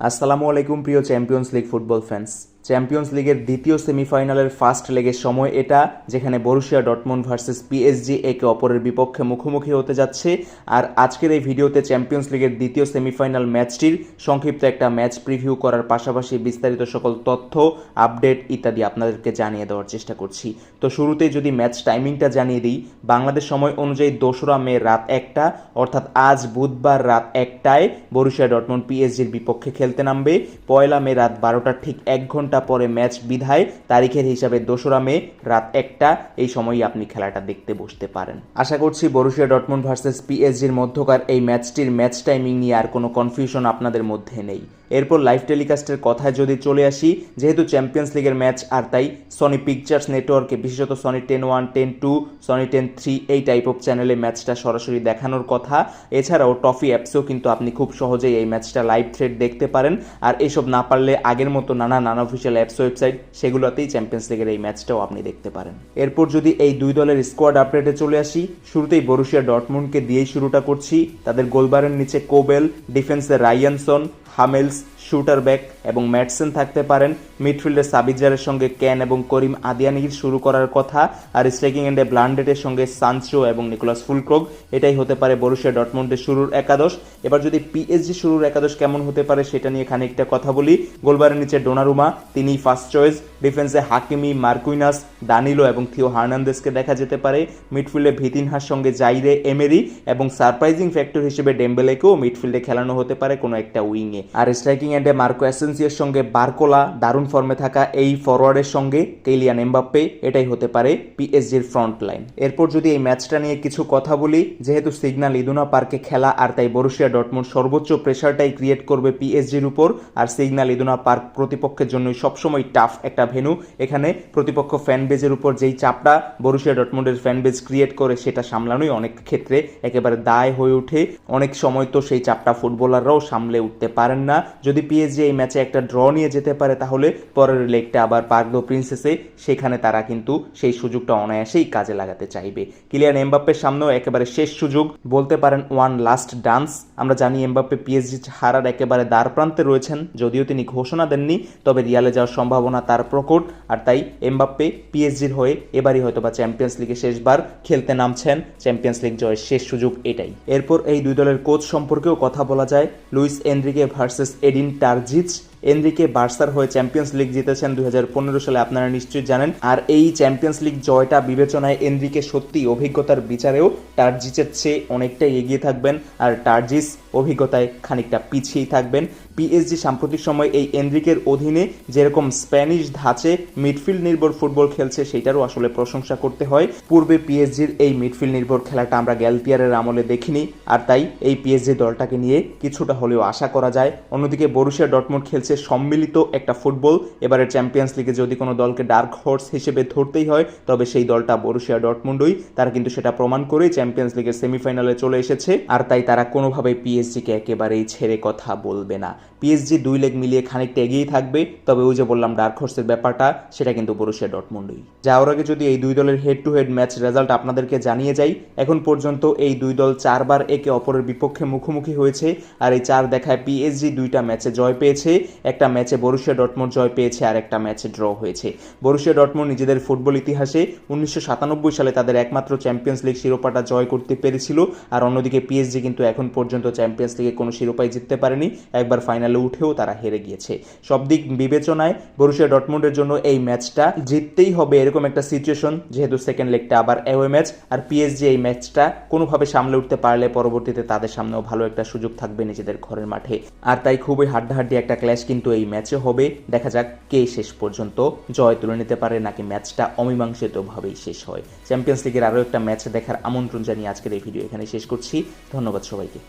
আসসালামু আলাইকুম প্রিয় champions league football fans champions লিগের দ্বিতীয় সেমিফাইনালের ফার্স্ট লেগের সময় এটা, যেখানে বরুশিয়া ডটমন্ড ভার্সেস পিএসজি একে অপরের বিপক্ষে মুখোমুখি হতে যাচ্ছে। আর আজকের এই ভিডিওতে চ্যাম্পিয়ন্স লিগের দ্বিতীয় সেমিফাইনাল ম্যাচটির সংক্ষিপ্ত একটা ম্যাচ প্রিভিউ করার পাশাপাশি বিস্তারিত সকল তথ্য আপডেট ইত্যাদি আপনাদেরকে জানিয়ে দেওয়ার চেষ্টা করছি। তো শুরুতেই যদি ম্যাচ টাইমিংটা জানিয়ে দিই, বাংলাদেশ সময় অনুযায়ী দোসরা মে রাত একটা, অর্থাৎ আজ বুধবার রাত একটায় বরুশিয়া ডটমন্ড পিএসজির বিপক্ষে খেলতে নামবে। পয়লা মে রাত বারোটার ঠিক এক ঘণ্টা পরে ম্যাচ বিধায় তারিখের হিসাবে দোসরা মে রাত একটা এই সময়ই আপনি খেলাটা দেখতে বসতে পারেন। আশা করছি বরুশিয়া ডটমন্ড ভার্সেস পিএসজির মধ্যকার এই ম্যাচটির ম্যাচ টাইমিং নিয়ে আর কোনো কনফিউশন আপনাদের মধ্যে নেই। এরপর লাইভ টেলিকাস্টের কথায় যদি চলে আসি, যেহেতু চ্যাম্পিয়ন্স লিগের ম্যাচ আর তাই সনি পিকচার্স নেটওয়ার্কে বিশেষত Sony ten one ten two Sony ten three এই টাইপ অফ চ্যানেলে ম্যাচটা সরাসরি দেখানোর কথা। এছাড়াও টফি অ্যাপসেও কিন্তু আপনি খুব সহজেই এই ম্যাচটা লাইভ থ্রেড দেখতে পারেন। আর এসব না পারলে আগের মতো নানা নানা অফিসিয়াল অ্যাপস ওয়েবসাইট সেগুলোতেই চ্যাম্পিয়ন্স লিগের এই ম্যাচটাও আপনি দেখতে পারেন। এরপর যদি এই দুই দলের স্কোয়াড আপডেটে চলে আসি, শুরুতেই বরুশিয়া ডটমুন্ডকে দিয়েই শুরুটা করছি। তাদের গোলবারের নিচে কোবেল ডিফেন্সে রায়ানসন হামেলস শুটার ব্যাক এবং ম্যাটসেন থাকতে পারেন। মিডফিল্ডে সাবিজারের সঙ্গে ক্যান এবং করিম আদিয়ানির শুরু করার কথা আর স্ট্রাইকিং এন্ডে ব্লান্ডেটের সঙ্গে সানচো এবং নিকোলাস ফুলক্রোগ। এটাই হতে পারে বরুশিয়া ডটমন্ডের শুরুর একাদশ। এবার যদি পিএসজি শুরুর একাদশ কেমন হতে পারে সেটা নিয়ে খানিকটা কথা বলি। গোলবারের নিচে ডোনারুমা তিনি ফার্স্ট চয়েস ডিফেন্সে হাকিমি মার্কুইনাস, দানিলো এবং থিও হার্নান্দেসকে দেখা যেতে পারে। মিডফিল্ডে ভিতিনহার সঙ্গে জাইরে এমেরি এবং সারপ্রাইজিং ফ্যাক্টর হিসেবে ডেম্বেলেকেও মিডফিল্ডে খেলানো হতে পারে কোনো একটা উইংয়ে। আর স্ট্রাইকিং এন্ডে মার্কো অ্যাসেন্সিয়ার সঙ্গে বারকোলা, দারুণ ফর্মে থাকা এই ফরওয়ার্ডের সঙ্গে কেলিয়ান এমবাপ্পে এটাই হতে পারে পিএসজির ফ্রন্ট লাইন। এরপর যদি এই ম্যাচটা নিয়ে কিছু কথা বলি, যেহেতু সিগনাল ইদুনা পার্কে খেলা আর তাই বরুশিয়া ডটমুন্ড সর্বোচ্চ প্রেশারটাই ক্রিয়েট করবে পিএসজির উপর, আর সিগনাল ইদুনা পার্ক প্রতিপক্ষের জন্যই সবসময় টাফ একটা ভেনু, এখানে প্রতিপক্ষ ফ্যান বেজের উপর যেই চাপটা বরুশিয়া ডটমুন্ডের ফ্যান বেজ ক্রিয়েট করে সেটা সামলানোই অনেক ক্ষেত্রে একেবারে দায় হয়ে ওঠে। অনেক সময় তো সেই চাপটা ফুটবলাররাও সামলে উঠতে পারেন না। যদি পিএসজি এই ম্যাচে একটা ড্র নিয়ে যেতে পারে, তাহলে পরের লেগটা আবার পার্ক দো প্রিন্সেসে, সেখানে তারা কিন্তু সেই সুযোগটা অনায়াসেই কাজে লাগাতে চাইবে। কিলিয়ান এমবাপ্পের সামনেও একেবারে শেষ সুযোগ। বলতে পারেন ওয়ান লাস্ট ডান্স আমরা জানি এমবাপ্পে পিএসজি হারার একেবারে দ্বার প্রান্তে রয়েছেন, যদিও তিনি ঘোষণা দেননি, তবে রিয়ালে যাওয়ার সম্ভাবনা তার প্রকট, আর তাই এমবাপ্পে পিএসজির হয়ে এবারই হয়তো বা চ্যাম্পিয়ন্স লিগে শেষবার খেলতে নামছেন। চ্যাম্পিয়ন্স লিগ জয়ের শেষ সুযোগ এটাই। এরপর এই দুই দলের কোচ সম্পর্কেও কথা বলা যায়। Luis Enrique versus Edin Terzic Enrique বার্সার হয়ে চ্যাম্পিয়ন্স লিগ জিতেছেন দুই হাজার পনেরো সালে, আপনারা নিশ্চয়ই জানেন। আর এই চ্যাম্পিয়ন্স লিগ জয়টা বিবেচনায় এনরিকে সত্যি অভিজ্ঞতার বিচারেও টার্জিচের চেয়ে অনেকটাই এগিয়ে থাকবেন, আর টার্জিস অভিজ্ঞতায় খানিকটা পিছিয়েই থাকবেন। পিএসজি সাম্প্রতিক সময় এই এনরিকের অধীনে যেরকম স্প্যানিশ ধাঁচে মিডফিল্ড নির্ভর ফুটবল খেলছে, সেটারও আসলে প্রশংসা করতে হয়। পূর্বে পিএসজির এই মিডফিল্ড নির্ভর খেলাটা আমরা গ্যালপিয়ারের আমলে দেখিনি, আর তাই এই পিএসজি দলটাকে নিয়ে কিছুটা হলেও আশা করা যায়। অন্যদিকে বরুশিয়া ডটমুন্ড খেলছে সম্মিলিত একটা ফুটবল, এবারের চ্যাম্পিয়ন্স লিগে যদি কোনো দলকে ডার্ক হর্স হিসেবে ধরতেই হয়, তবে সেই দলটা বরুশিয়া ডটমুন্ডই তারা কিন্তু সেটা প্রমাণ করেই চ্যাম্পিয়ন্স লিগের সেমিফাইনালে চলে এসেছে, আর তাই তারা কোনোভাবেই পিএসজিকে একেবারেই ছেড়ে কথা বলবে না। পিএসজি দুই লেগ মিলিয়ে খানিকটা এগিয়েই থাকবে, তবে ওই যে বললাম ডার্ক হর্সের ব্যাপারটা, সেটা কিন্তু বরুশিয়া ডটমুন্ডই যাওয়ার আগে যদি এই দুই দলের head to head match result আপনাদেরকে জানিয়ে যাই, এখন পর্যন্ত এই দুই দল চারবার একে অপরের বিপক্ষে মুখোমুখি হয়েছে, আর এই চার দেখায় পিএসজি দুইটা ম্যাচে জয় পেয়েছে। একটা ম্যাচে বরুশিয়া ডটমন্ড জয় পেয়েছে আর একটা ম্যাচে ড্র হয়েছে। বরুশিয়া ডটমন্ড নিজেদের ফুটবল ইতিহাসে উনিশশো সাতানব্বই সালে তাদের একমাত্র চ্যাম্পিয়ন্স লিগ শিরোপাটা জয় করতে পেরেছিল আর অন্যদিকে পিএসজি কিন্তু এখন পর্যন্ত চ্যাম্পিয়ন্স লিগে কোনো শিরোপাই জিততে পারেনি। একবার ফাইনালে উঠেও তারা হেরে গিয়েছে। সব দিক বিবেচনায় বরুশিয়া ডটমন্ডের জন্য এই ম্যাচটা জিততেই হবে এরকম একটা সিচুয়েশন যেহেতু সেকেন্ড লেগটা আবার অ্যাওয়ে ম্যাচ আর পিএসজি এই ম্যাচটা কোনোভাবে সামলে উঠতে পারলে পরবর্তীতে তাদের সামনেও ভালো একটা সুযোগ থাকবে নিজেদের ঘরের মাঠে। আর তাই খুবই হাড্ডাহাড্ডি একটা ক্ল্যাশ কিন্তু এই ম্যাচে হবে। দেখা যাক কে শেষ পর্যন্ত জয় তুলে নিতে পারে, নাকি ম্যাচটা অমীমাংসিতভাবেই শেষ হয়। চ্যাম্পিয়ন্স লিগের আরও একটা ম্যাচ দেখার আমন্ত্রণ জানিয়ে আজকের এই ভিডিও এখানে শেষ করছি। ধন্যবাদ সবাইকে।